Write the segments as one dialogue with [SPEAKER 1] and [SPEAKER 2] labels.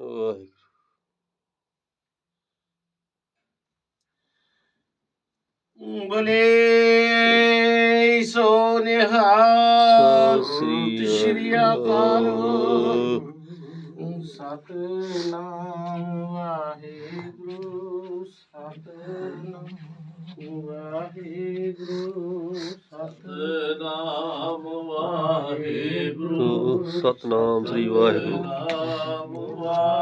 [SPEAKER 1] واحد بلے سو
[SPEAKER 2] نہار شری
[SPEAKER 1] سات نام
[SPEAKER 2] واحگرو
[SPEAKER 1] سات نام واحگرو سات نام واحگرو
[SPEAKER 2] ست نام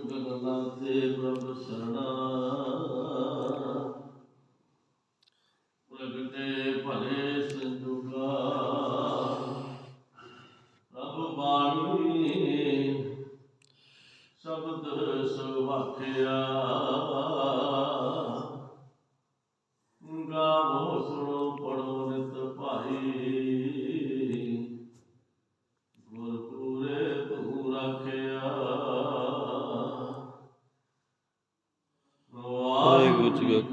[SPEAKER 1] ਕੋਟ ਬਿਗਨ ਪ੍ਰਭ ਸਰਣਾ ਪ੍ਰਗਟੇ ਭਲੇ ਸੰਜੁਗਾ ਪ੍ਰਭ ਬਾਣੀ ਸ਼ਬਦ ਸੁਭਾਖਿਆ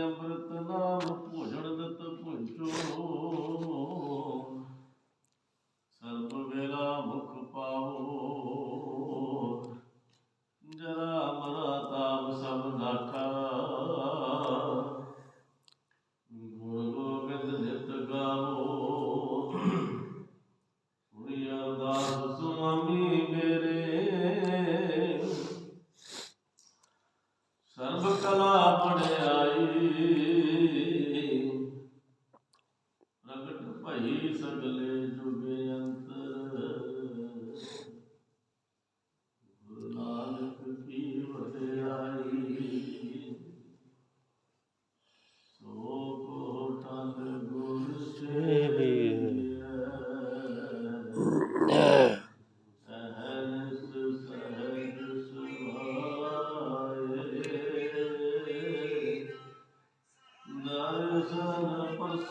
[SPEAKER 1] ਅੰਮ੍ਰਿਤ ਨਾਮ ਭੋਜਨ ਦਤ ਪੁੰਚੋ